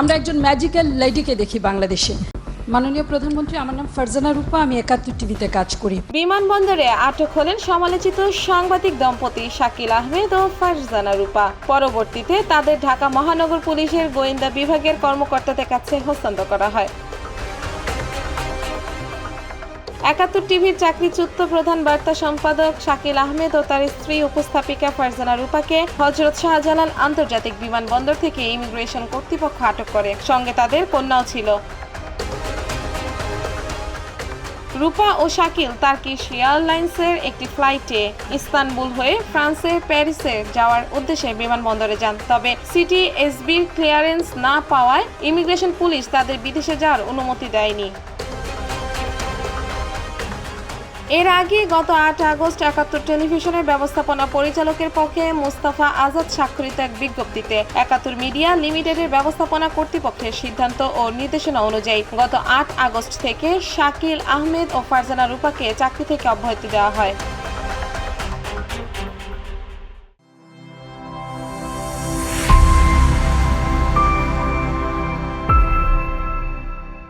আমরা একজন ম্যাজিক্যাল লেডিকে দেখি বাংলাদেশে। মাননীয় প্রধানমন্ত্রী, আমার নাম ফারজানা রূপা, আমি একাত্তর টিভিতে কাজ করি। বিমানবন্দরে আটক হলেন সমালোচিত সাংবাদিক দম্পতি শাকিল আহমেদ ও ফারজানা রূপা। পরবর্তীতে তাদের ঢাকা মহানগর পুলিশের গোয়েন্দা বিভাগের কর্মকর্তাদের কাছে হস্তান্তর করা হয়। একাত্তর টিভির চাকরিচ্যুত প্রধান বার্তা সম্পাদক শাকিল আহমেদ ও তার স্ত্রী উপস্থাপিকা ফারজানা রূপাকে হজরত শাহজালাল আন্তর্জাতিক বিমানবন্দর থেকে ইমিগ্রেশন কর্তৃপক্ষ আটক করে। সঙ্গে তাদের কন্যাও ছিল। রূপা ও শাকিল তার্কিশ এয়ারলাইন্সের একটি ফ্লাইটে ইস্তানবুল হয়ে ফ্রান্সের প্যারিসে যাওয়ার উদ্দেশ্যে বিমানবন্দরে যান। তবে সিটি এসবির ক্লিয়ারেন্স না পাওয়ায় ইমিগ্রেশন পুলিশ তাদের বিদেশে যাওয়ার অনুমতি দেয়নি। এর আগে গত আট আগস্ট একাত্তর টেলিভিশনের ব্যবস্থাপনা পরিচালকের পক্ষে মোস্তাফা আজাদ স্বাক্ষরিত এক বিজ্ঞপ্তিতে একাত্তর মিডিয়া লিমিটেডের ব্যবস্থাপনা কর্তৃপক্ষের সিদ্ধান্ত ও নির্দেশনা অনুযায়ী গত আট আগস্ট থেকে শাকিল আহমেদ ও ফারজানা রূপাকে চাকরি থেকে অব্যাহতি দেওয়া হয়।